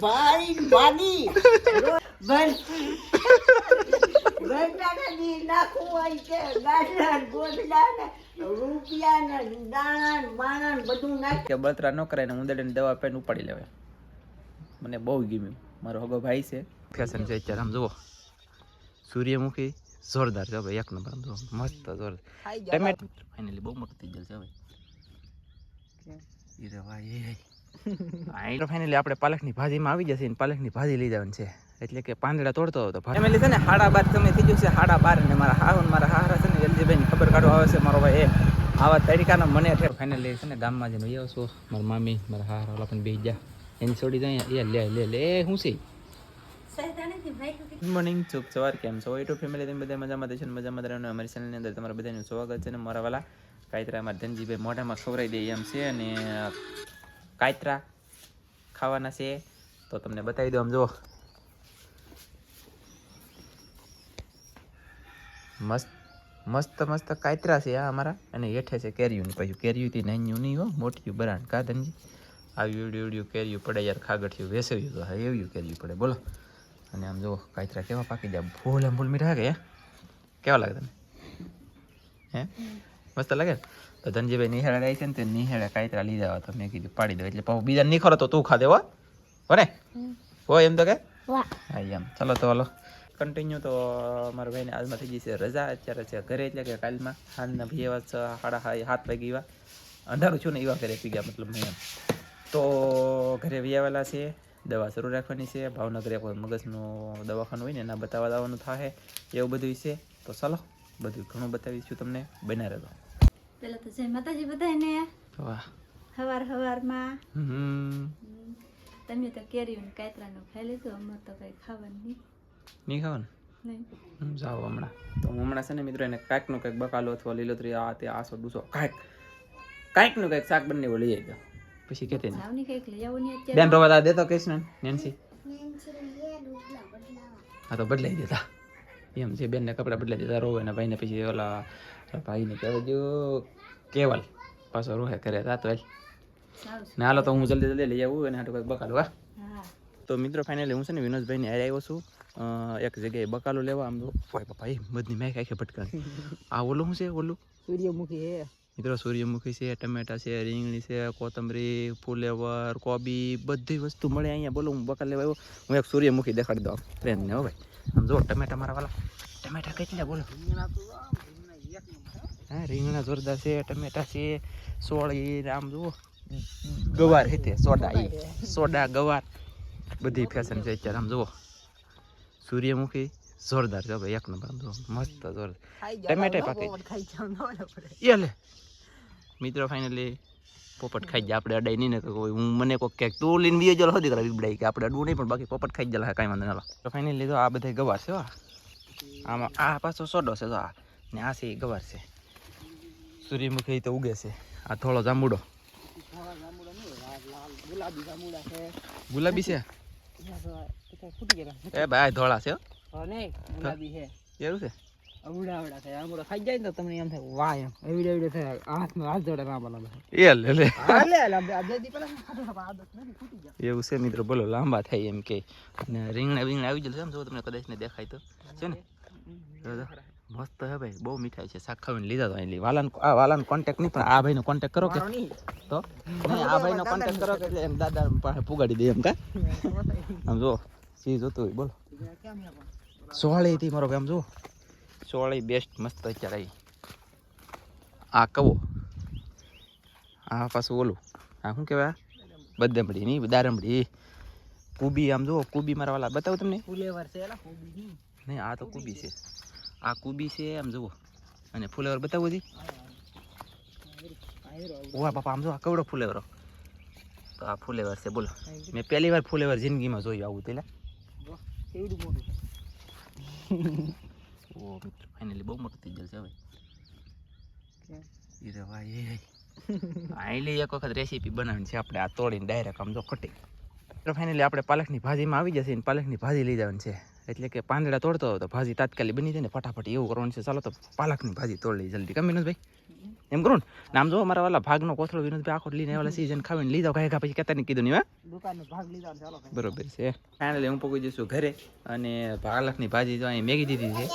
ભાઈ ભાગી બસ ગંડાની નાખવું હોય છે ગાંડા ને ગોદડા ને રૂપિયા ને દાણા ને બાણા ને બધું નાખી કે બળતરા ન કરાય ને ઉંદરડીને દવા પેન ઉપાડી લેવાય. મને બહુ ગમ્યું. મારો હગો ભાઈ છે. ફેશન છે અત્યારે આમ જુઓ. સૂર્યમુખી જોરદાર છે ભાઈ એક નંબર આમ જુઓ. મસ્ત જોરદાર. ટમેટ ફાઇનલી બહુ મોટું થઈ ભાઈ ઈ રે ભાઈ આ ફાઇનલી આપણે પાલકની ભાજીમાં આવી જશે ને પાલકની ભાજી લઈ જવાની છે. એટલે કે પાંદડા તોડતો હતો ફેમિલી છે ને હાડા બાર તમે થઈ ગયું છે હાડા બાર ને મારા હાવ મારા હારા છે ને એલજીભાઈ ખબર કાઢવા આવે છે મારો ભાઈ એ. આવા તરીકાનો મને ફાઇનલી છે ને ગામમાં જઈને આવ્યો છું મારા મામી મારા હારા ઓલા પણ બે જા એની છોડી જાય એ લે લે લે એ શું છે? ગુડ મોર્નિંગ શુભ સવાર કેમ છો યુટ્યુબ ફેમિલી તમે બધા મજામાં ને મજામાં રહેવાનું અમારી ચેનલની અંદર તમારા બધાનું સ્વાગત છે ને મારા વાલા કાયતરા અમારા ધનજીભાઈ મોઢામાં ખવરાઈ દે એમ છે અને કાયત્રા ખાવાના છે. તો તમને બતાવી દો આમ જુઓ. મસ્ત મસ્ત મસ્ત કાયતરા છે આ અમારા. અને હેઠે છે કેરીયું પછી. કેરીયુંથી નાન્યું નહીં હો મોટિયું બરાણ. કા ધનજી? આવી ઉડી ઉડ્યું કેરીયું પડે યાર ખાગઠિયું, વેસવ્યું તો હા, એવું કેરીયું પડે બોલો. અને આમ જુઓ કાયત્રા કેવા પાકી જાય ફૂલ આમ ફૂલ મીઠા કે કેવા લાગે તને? હે? મસ્ત લાગે? તો ધનજીભાઈ નિહાળા આવી છે ને તે નિહાળા કાયત્રા લીધા હતા મેં કીધું પાડી દો એટલે પાછું બીજા નહીં ખરો તો તું ખા દેવો હો. ને? હોય એમ તો કે? હા એમ ચલો તો હલો. કન્ટિન્યુ તો મારા ભાઈને આજમાં થઈ ગઈ છે રજા. અત્યારે છે ઘરે એટલે કે કાલમાં. હાલના ભાઈ એવા સાડા હા હાથ વાગી એવા અંધારું છું ને એવા ઘરે પી ગયા મતલબ મેં એમ. તો ઘરે વિયાવેલા છે. દવા શરૂ રાખવાની છે ભાવનગર કોઈ મગજનું દવાખાનું હોય ને એના બતાવવા દવાનું થાય એવું બધું છે. તો ચાલો બધું ઘણું બતાવીશું તમને બના રહેતો પેલા તો જય માતાજી બધાને વાહ. હવાર હવારમાં. હમ. તમે તો કેરીયું કાતરાનું ખાઈ લીધું અમારે તો કઈ ખાવાનું નહીં. નહીં ખાવાનું? નહીં. જાઓ હમણાં. તો હું હમણાં છે ને મિત્રો એને કાંઈકનું કંઈક બકાલો અથવા લીલોતરી આ તે આસો ડૂસો કાંઈક કાંઈકનું કંઈક શાક બંને લઈ આવી પછી અત્યારે બેન રોવા તા દેતો કૃષ્ણ નેન્સી હા તો બદલાઈ દેતા એમ છે બેનને કપડાં બદલાઈ દેતા રોવે ને ભાઈને પછી ઓલા ભાઈને કહેવાય કેવલ પાછો રોહે કરે તા તો ને હાલો તો હું જલ્દી જલ્દી લઈ આવું અને હાટું કંઈક બકાલું હા તો મિત્રો ફાઇનલી હું છે ને વિનોદભાઈને હારે આવ્યો છું એક જગ્યાએ બકાલો લેવા આમ તો બાપા એ મધની મેં ખાઈ ભટકાણી આ ઓલું શું છે ઓલું સૂર્યમુખી હે મિત્રો સૂર્યમુખી છે ટમેટા છે રીંગણી છે કોથમરી ફુલેવર કોબી બધી વસ્તુ મળે અહીંયા. બોલો હું બકાલ લેવા આવ્યો. હું એક સૂર્યમુખી દેખાડી દઉં ફ્રેન્ડને હો ભાઈ. આમ જો ટમેટા મારા વાલા. ટમેટા કેટલા બોલો. હા રીંગણા જોરદાર છે ટમેટા છે સોળી આમ જુઓ. ગવાર હેતે સોડા એ સોડા ગવાર. બધી ફેશન છે અત્યારે આમ જુઓ. સૂર્યમુખી જોરદાર છે ભાઈ એક નંબર આમ જુઓ. મસ્ત જોરદાર. ટમેટા પાકે. એ લે. મિત્રો ફાઇનલી પોપટ ખાઈ જાય આપણે અડાઈ નહીં ને કોઈ હું મને કોઈ ક્યાંક તું લઈને બીજો જલો દીકરા બીબડાઈ કે આપણે અડવું નહીં પણ બાકી પોપટ ખાઈ જાય કાંઈ વાંધો ના તો ફાઇનલી તો આ બધા ગવાર છે આમાં આ પાછો સોડો છે તો આ. ને આ છે એ ગવાર છે. સૂર્યમુખી તો ઉગે છે. આ થોડો જાંબુડો. ગુલાબી છે? એ ભાઈ ધોળા છે એવું છે? અવડા અવડા થાય આંગળો ખાઈ જાય ને તો તમને એમ થાય વાહ એમ. એવડે એવડે થાય હાથમાં હાથ જોડે ના બોલા એ લે લે લે. લે આ બે દી પહેલા ખાધો ખાધો આદત નથી ફૂટી જાય એવું છે મિત્રો બોલો લાંબા થાય એમ કે. અને રીંગણા બીંગણા આવી જશે એમ જો તમને કદાચ ને દેખાય તો. છે ને? જો જો. મસ્ત હે ભાઈ બહુ મીઠાઈ છે. શાક ખાવીને લીધા તો એટલે વાલાન આ વાલાન કોન્ટેક્ટ નહીં પણ આ ભાઈનો કોન્ટેક્ટ કરો કે. તો? આ ભાઈનો કોન્ટેક્ટ કરો કે એટલે એમ દાદા પાસે પુગાડી દે એમ કા? આમ જો સી જોતું હોય બોલો. સોળી થી મારો ભાઈ આમ જો. સોળી બેસ્ટ મસ્ત અત્યારે. આ કવો? આ પાછું ઓલું. આ શું કહેવાય? બદામડી નહીં દારમડી કુબી આમ જુઓ કુબી મારા વાલા. બતાવું તમને? નહીં. આ તો કુબી છે. આ કુબી છે આમ જુઓ. અને ફુલેવર બતાવું જી ઓવા બાપા આમ જો આ કવડો ફુલેવરો. તો આ ફુલેવર છે બોલો. મેં પહેલી વાર ફુલેવર જિંદગીમાં જોયું આવું તેલા. ઓ મિત્રો ફાઇનલી બહુ મોટું થઈ છે હવે ઈ રે ભાઈ એ આઈલી એક વખત રેસીપી બનાવવાની છે આપણે આ તોડીને ડાયરેક્ટ આમ જો ખટી તો ફાઇનલી આપણે પાલકની ભાજીમાં આવી જશે ને પાલકની ભાજી લઈ જવાની છે એટલે કે પાંદડા તોડતો તો ભાજી તાત્કાલિક બની જાય ને ફટાફટ એવું કરવાનું છે. ચાલો તો પાલકની ભાજી તોડ લઈ જલ્દી. કમ ભાઈ એમ કરું ને? નામ જો મારા વાલા ભાગનો કોથળો વિનોદભાઈ આખો લઈને આવેલા સીઝન ખાવીને લીધો કાંઈ કા પછી કહેતા નહીં કીધું નહીં દુકાનનો ભાગ લીધો ચાલો બરોબર છે. ફાઇનલી હું પહોંચી જઈશું ઘરે અને પાલકની ભાજી તો અહીં મેગી દીધી છે.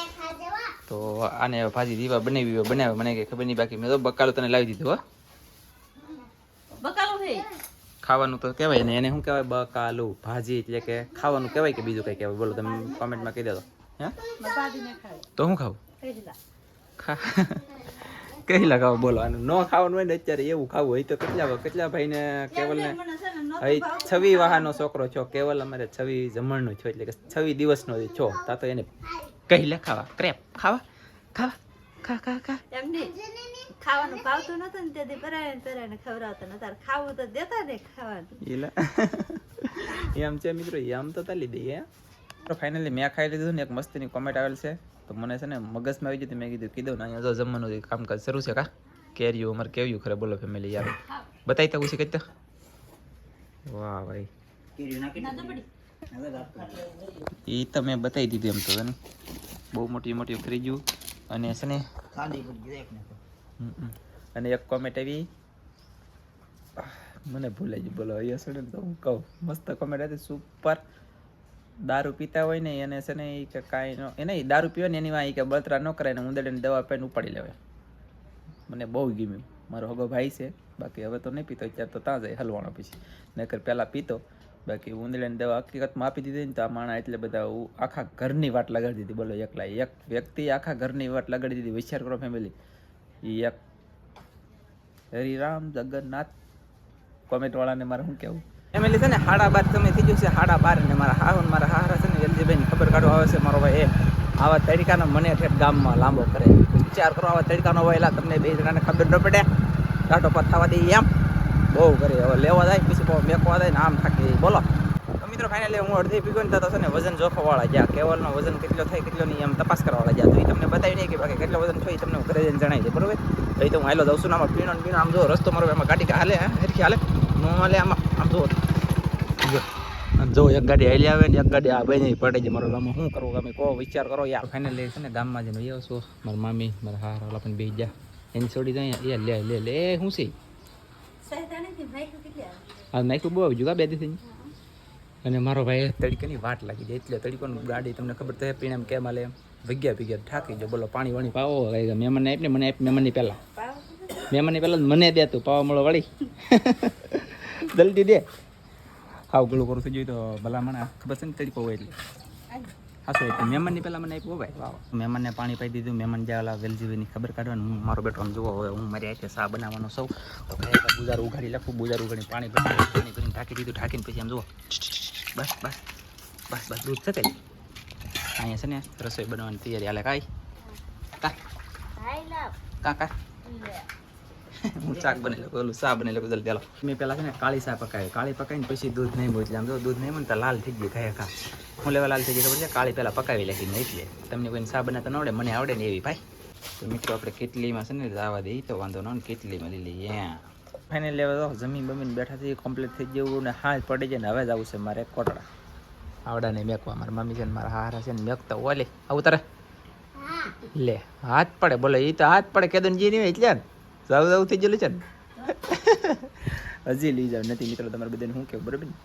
તો આને ભાજી દીવા બનાવી બનાવે મને કઈ ખબર નહીં બાકી મેં તો બકાલો તને લાવી દીધું હો. બકાલો ખાવાનું તો કહેવાય ને એને શું કહેવાય? બકાલું ભાજી એટલે કે ખાવાનું કહેવાય કે બીજું કંઈ કહેવાય? બોલો તમે કોમેન્ટમાં કહી દેજો હે? તો હું ખાવું ખા. કઈ લગાવો બોલો. આનું ન ખાવાનું હોય ને અત્યારે એવું ખાવું હોય તો કેટલા કેટલા ભાઈને કેવલને ભાવતું. છવી વાહાનો છોકરો છો કેવલ અમારે છવી જમણનો છો એટલે કે છવી દિવસનો છો તા તો એને કહી લે ખાવા. ક્રેપ ખાવા ખાવા ખા ખા ખા. ખાવાનું ભાવતું નતું ને તેથી પરાયણ પરાયણ ખવડાવતા નતા ખાવું તો દેતા ને ખાવાનું. એમ છે મિત્રો એમ તો તાલી દઈએ તો ફાઇનલી મેં ખાઈ લીધું ને એક મસ્તીની કોમેન્ટ આવેલ છે. તો મને છે ને મગજમાં આવી જતી મેં કીધું કીધું ને અહીંયા જમવાનું કામકાજ શરૂ છે કા? કેરીયું અમારે કેવ્યું ખરે બોલો ફેમિલી યાર. બતાવી તો છે કઈ વાહ ભાઈ. એ તો મેં બતાવી દીધું એમ તો છે ને? બહુ મોટી મોટી ફ્રીજું અને છે ને. અને એક કોમેન્ટ આવી. મને ભૂલાઈ ગયું, બોલો, અહીંયા છે ને તો હું કહું, મસ્ત કોમેન્ટ હતી સુપર દારૂ પીતા હોય ને એને છે ને કે કાંઈ એને દારૂ પીવે ને એની ઈ કે બળતરા ન કરાય ને ઉંદરડીને દવા પાઈને ઉપાડી લેવાય. મને બહુ ગમ્યું. મારો હગો ભાઈ છે, બાકી હવે તો નહીં પીતો, અત્યારે તો ત્યાં જાય હલવાનો પછી. નકર પહેલાં પીતો, બાકી ઉંદરડીની દવા હકીકતમાં આપી દીધી ને તો આ માણા એટલે બધા આખા ઘરની વાટ લગાડી દીધી, બોલો એકલા. એક વ્યક્તિ આખા ઘરની વાટ લગાડી દીધી, વિચાર કરો ફેમિલી ઈ એક હરિરામ જગન્નાથ. કોમેન્ટવાળાને મારે શું કેવું ફેમિલી છે ને હાડા બાર તમે થઈ ગયું છે, હાડા બાર ને મારા હા મારા હારા છે ને વેલજીભાઈની ખબર કાઢવા આવે છે, મારો ભાઈ એ. આવા તડકાનો મને ઠેઠ ગામમાં લાંબો કરે. વિચાર કરો, આવા તડકાનો વહેલા તમને બે જણાને ખબર ન પડે. કાંટો પર થવા દે એમ. બહુ કરે, હવે લેવા જાય, પછી મેકવા જાય ને આમ થાકી. બોલો. તો મિત્રો ફાઇનલી હું અડધી પીગો ને તો છે ને વજન જોખવાવાળા ગયા. કેવલનો વજન કેટલો થાય, કેટલો નહીં એમ તપાસ કરવાવાળા ગયા. તો એ તમને બતાવી નહીં કે બાકી કેટલો વજન થયો તમને હું ઘરે જઈને જણાવી દે બરોબર? તો એ તો હું હાલો જાઉં છું ને આમાં પીણો પીણો. આમ જો, રસ્તો મારો એમાં ગાડી હાલે, હે? હેરખી હાલે? નો હાલે આમાં. આમ જો. જો એક ગાડી હાલી આવે ને એક ગાડી આ બની પડે છે મારો ગામમાં શું કરવું? ગામે કહો, વિચાર કરો. યાર ફાઇનલી છે ને ગામમાં જઈને આવ્યો છું. મારા મામી, મારા હાર, ઓલા પણ બે જા. એની છોડી જાય એ લે લે લે શું છે? હા નાખ્યું બહુ આવી ગયું બે દિવસથી? અને મારો ભાઈ તડકેની વાટ લાગી જાય. એટલે તડકાનું ગાડી તમને ખબર તો પીણે એમ કેમ હાલે ભગ્યા ભગ્યા, ઠાકી જો, બોલો, પાણી વાણી પાવો મહેમાન આપને મને આપ મહેમાનની પહેલાં. મહેમાનની પહેલાં મને દે તું, પાવા મળો વળી. જલ્દી દે. હાવ ગળું કરું થઈ ગયું તો ભલામણ ખબર છે ને તડકો હોય એટલે? હા તો એટલે મહેમાનની પહેલાં મને આપ્યું ભાઈ. વાહ મહેમાનને પાણી પાઈ દીધું મહેમાન જ્યાં ઓલા ખબર કાઢવાનું હું મારો બેટો આમ જુઓ હવે હું મારી આખે સા બનાવવાનો સૌ. તો બુજાર ઉઘાડી લખું બુજાર ઉઘાડી પાણી ભરી પાણી ભરીને ઢાંકી દીધું ઢાંકીને પછી આમ જુઓ. બસ બસ બસ બસ દૂધ છે કઈ અહીંયા છે ને રસોઈ બનાવવાની તૈયારી. હાલે કાંઈ? કાંઈ કા કા? લે હું શાક બની લઉં ઓલું શા બની લઉં જલ્દી ચાલો મેં પહેલાં છે ને કાળી શા પકાવી. કાળી પકાવીને પછી દૂધ નહીં મૂકી આમ જો દૂધ નહીં મને તો લાલ થઈ ગઈ ખાયા ખા હું લેવા લાલ થઈ ગઈ ખબર છે? કાળી પહેલાં પકાવી લખીને એટલે. તમને કોઈને શા બનાવતા ન આવડે મને આવડે ને એવી ભાઈ. તો મિત્રો આપણે કેટલીમાં છે ને જવા દઈએ તો વાંધો ન કેટલીમાં લઈ લઈએ ફાઇનલ લેવા તો જમીન બમીન બેઠા થઈ કમ્પ્લીટ થઈ જવું ને હાથ પડી જાય ને હવે જ આવું છે મારે કોટડા. આવડા ને મેકવા. મારા મમ્મી છે ને મારા હારા છે ને મેકતા ઓલે આવું તારે? લે હાથ પડે બોલે એ તો હાથ પડે કેદનજી નહીં એટલે ને જાવ જાવ થઈ ગયેલું છે ને. હજી લઈ જાવ નથી મિત્રો તમારે બધાને શું કેવું બરાબર ને?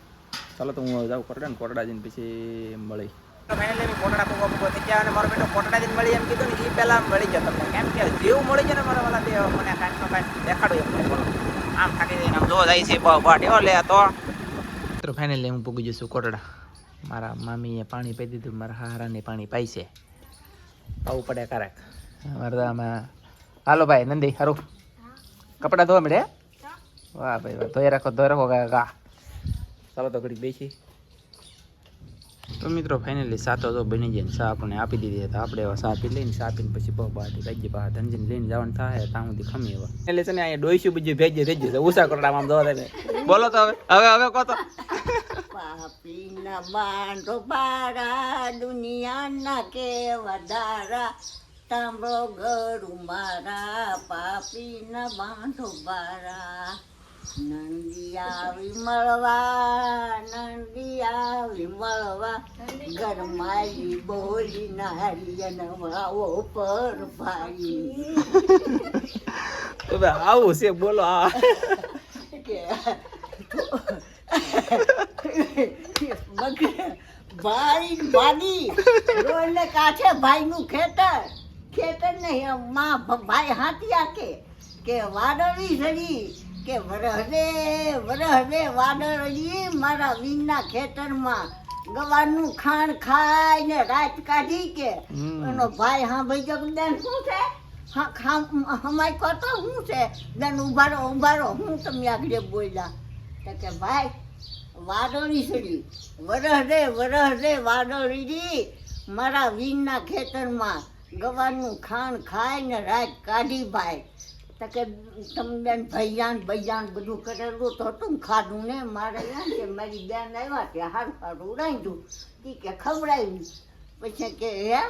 ચાલો તો હું જાઉં કોટડા ને કોટડા જઈને પછી મળી ફાઇનલી કોટડા પોગો પોગો થઈ ગયા અને મારો બેટો કોટડા જઈને મળી એમ કીધું ને એ પહેલાં મળી ગયા તમને. કેમ કે જેવું મળી જાય ને મારા વાલા તે મને કાંઈક નો કાંઈક દેખાડો એમ આમ થાકી જઈને આમ જાય છે બાટ એવો લે તો. મિત્રો ફાઇનલી હું પૂગી જઈશું કોટડા. મારા મામીએ પાણી પી દીધું મારા હારાને પાણી પાઈ છે. પાવું પડે કારક મારા હાલો ભાઈ નંદી હારું. કપડાં ધોવા મળે વાહ ભાઈ વાહ. ધોઈ રાખો ધોઈ રાખો ગા ચાલો તો ઘડી બેસી તો મિત્રો ફાઇનલી સાતો તો બની જાય સા આપણને આપી દીધી તો આપણે એવા સા પી લઈને સા પીને પછી બહુ બહાર ભાઈ બહાર ધંજીને લઈને જવાનું થાય ત્યાં સુધી ખમી એવા એટલે છે ને અહીંયા ડોઈશું બીજું ભેજી ભેજે છે. ઉષા કરડામાં આમ જોવા તમે બોલો તો હવે. હવે હવે કહો તો. પાપીના બાંધો બારા દુનિયાના કેવા દારા સાંભળો ગરુ મારા પાપીના બાંધો બારા. નંદી આવી મળવા નંદી આવી મળવા. ગરમાઈ બોલી નારી નવાઓ પર ભાઈ. હવે આવું છે બોલો આ. ભાઈ ભાગી રોડને કાંઠે ભાઈનું ખેતર. ખેતર નહીં માં ભાઈ હાથી કે કે વાદળી સડી કે વરહદે વરહદે વાદળી મારા વીરના ખેતરમાં ગવાનું ખાણ ખાઈને રાત કાઢી કે. એનો ભાઈ હા ભાઈ જગદાન શું છે? હા ખા હમાય કરતો શું છે? દન ઊભા રહો ઊભા હું તમે આગળ બોલ્યા. કે ભાઈ વાદળી સડી વરહ રે વરહ રે વાદળી મારા વીરના ખેતરમાં ગવાનું ખાણ ખાઈને રાત કાઢી ભાઈ તો કે તમે બેન ભૈયાન ભૈયાન બધું કરેલું તો હતું ખાધું ને મારે યા કે મારી બેન આવ્યા તે હારું હારું રાંધ્યું. એ કે ખવડાવ્યું. પછી કે હે?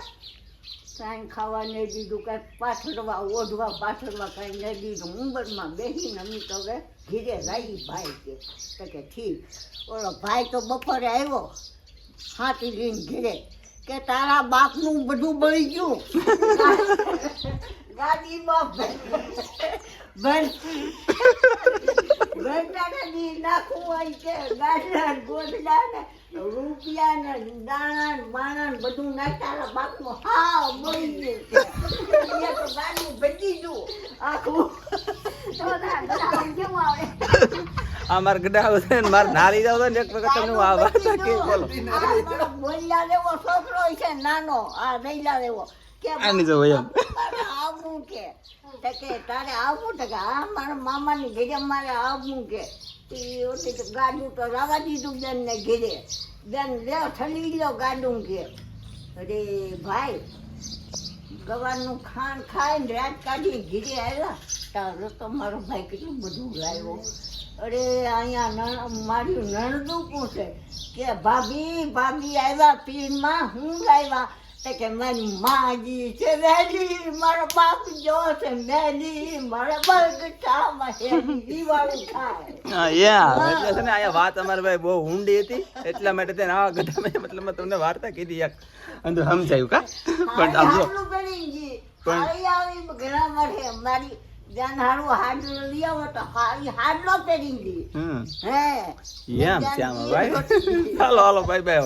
કાંઈ ખાવા નહીં દીધું, કાંઈ પાછળવા ઓઢવા પાછળવા કાંઈ નહીં દીધું. ઉંબરમાં બેસીને અમે તો હવે ઘીરે લાવી ભાઈ કે. તો કે ઠીક. ઓલો ભાઈ તો બપોરે આવ્યો હાથી લઈને ઘીરે. કે તારા બાપનું બધું બળી ગયું. ગાડીમાં ગાડલા ને રૂપિયા ને દાણા ને ને બધું નાખતા બાપનું હાવ બળી ગયું. ગાડું ભેગી ગયું આખું. તો કેવું આવડે આ મારા છે ને મારે નારી જાવ ને એક વખત તમને આ વાત કે બોલો. બોલ્યા દેવો છોકરો છે નાનો. આ રૈલા દેવો કે આની જેવો એમ. આવું કે. કે તારે આવું? તો કે હા મારા મામાની ઘરે મારે આવું કે. ગાડું તો રાવા દીધું બેન ને ઘરે. બેન લે ઠલી લ્યો ગાડું કે. અરે ભાઈ ગવાનું ખાણ ખાઈને રાત કાઢી ઘીરે આવ્યા. તારો તો મારો ભાઈ કેટલું બધું લાવ્યો. અરે અહીંયા નણ મારી નણદું પૂછે કે ભાભી ભાભી આવ્યા પીરમાં હું લાવ્યા તો કે મારી માજી છે મેલી મારો બાપ જો છે મેલી મારા બગટામાં હેલી દિવાળી થાય. હા યા એટલે છે ને આયા વાત અમારે ભાઈ બહુ ઊંડી હતી. એટલા માટે તેને આવા ગઢામાં મતલબ તમને વાર્તા કીધી એક અંદર સમજાયું કા? પણ આમ જો. પણ- ઘણા મારી હારું હાડલું લઈ આવો તો હાડલો પહેરી ગઈ હે. એમ છે ભાઈ? હાલો હાલો બાય બાય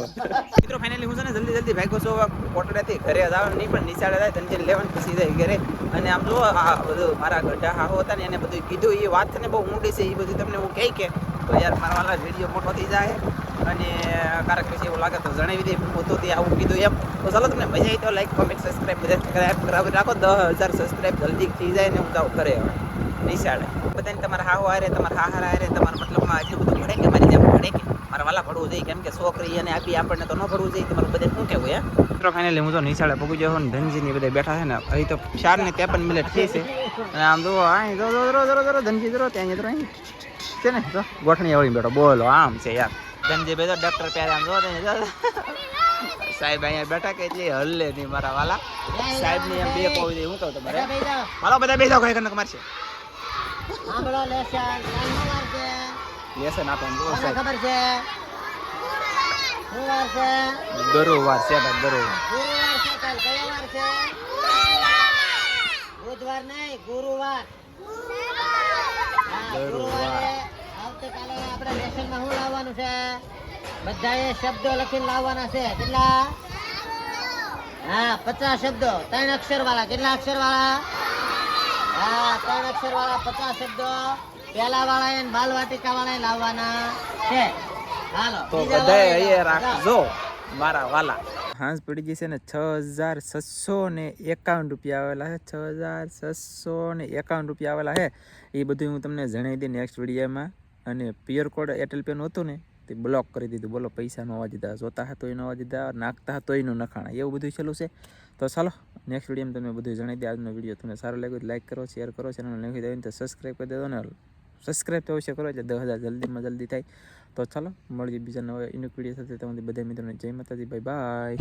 મિત્રો ફાઇનલી હું છે ને જલ્દી જલ્દી ભાગ્યો છું. કોટડેથી ઘરે આવે નહીં પણ નિશાળે જાય ધનજીને લેવાનું પછી જાય ઘરે. અને આમ જો આ બધું મારા ગઢા હાહો હતા ને એને બધું કીધું એ વાત ને બહુ ઊંડી છે એ બધું તમને હું કહી કે તો યાર મારા વાલા વીડિયો મોટો થઈ જાય અને કારક પછી એવું લાગે તો જણાવી દે. હું તો આવું કીધું એમ. તો ચાલો તમને મજા આવી તો લાઈક કોમેન્ટ સબસ્ક્રાઈબ બધા કરાવી રાખો દસ હજાર સબસ્ક્રાઈબ જલ્દી થઈ જાય ને હું જાઉં કરે હવે. નિશાળે. બધાને તમારા હાહો હારે, તમારા હાહાર આરે તમારા મતલબમાં એટલું બધું ભણે કે મારી જેમ ભણે કે. મારા વાલા ભરવું જોઈએ કેમ કે છોકરી અને આપી આપણને તો ન ભરવું જોઈએ. તમારું બધે શું કહેવું હે? મિત્રો ફાઇનલી હું તો નિશાળે પગું ને ધનજી ની બધા બેઠા છે ને. અહીં તો ચાર ને ત્રેપન મિનિટ થઈ છે. અને આમ જો અહીં જો જો જો ધનજી જો ત્યાં જો અહીં. છે ને ગોઠણી વળી બેઠો. બોલો, આમ છે યાર. ધનજી ભાઈ તો ડોક્ટર પહેરે આમ જો. સાહેબ અહીંયા બેઠા કે એટલે હલ્લે નહીં મારા વાલા. સાહેબની એમ બે કહું હું કહું તમારે? હાલો બધા બેસો કઈ કરીને મારશે લેસન. આપે ખબર છે? ગુરુવાર છે. ભાઈ ગરુવાર. ગુરુવાર છે કાલ કયો વાર છે. બુધવાર નહીં ગુરુવાર હા, ગુરુવારે આવતીકાલે આપણે લેસનમાં લાવવાનું છે? બધાએ શબ્દો લખીને લાવવાના છે. કેટલા? હા પચાસ શબ્દો. ત્રણ અક્ષર વાળા કેટલા અક્ષર વાળા હા ત્રણ અક્ષર વાળા પચાસ શબ્દો. પેલા વાળા એને બાલ વાટિકા વાળા લાવવાના છે. હાલો તો બધાએ અહીંયા રાખજો. મારા વાલા. હાંસ પડી ગઈ છે ને છ હજાર છસો ને એકાવન રૂપિયા આવેલા છે. છ હજાર છસો ને એકાવન રૂપિયા આવેલા છે. એ બધું હું તમને જણાવી દઈ નેક્સ્ટ વિડીયોમાં. અને પિયર કોડ એરટેલ પેનું હતું ને, તે બ્લોક કરી દીધું. બોલો, પૈસા નો આવવા દીધા. જોતા હતા તોય નવા દીધા, નાખતા હતા તોય નો નખાણા. એવું બધું છેલ્લું છે. તો ચાલો નેક્સ્ટ વિડીયોમાં તમને બધું જણાવી દે આજનો વીડિયો તમને સારો લાગ્યો લાઇક કરો શેર કરો. ચેનલ નાખી દો તો સબસ્ક્રાઈબ કરી દેજો ને. સબસ્ક્રાઈબ તો અવશ્ય કરો, એટલે દસ હજાર જલ્દીમાં જલ્દી થાય. તો ચાલો, મળીએ બીજા નવા ઇન્યુક વીડિયો સાથે. તમારી બધા મિત્રોને જય માતાજી. Bye bye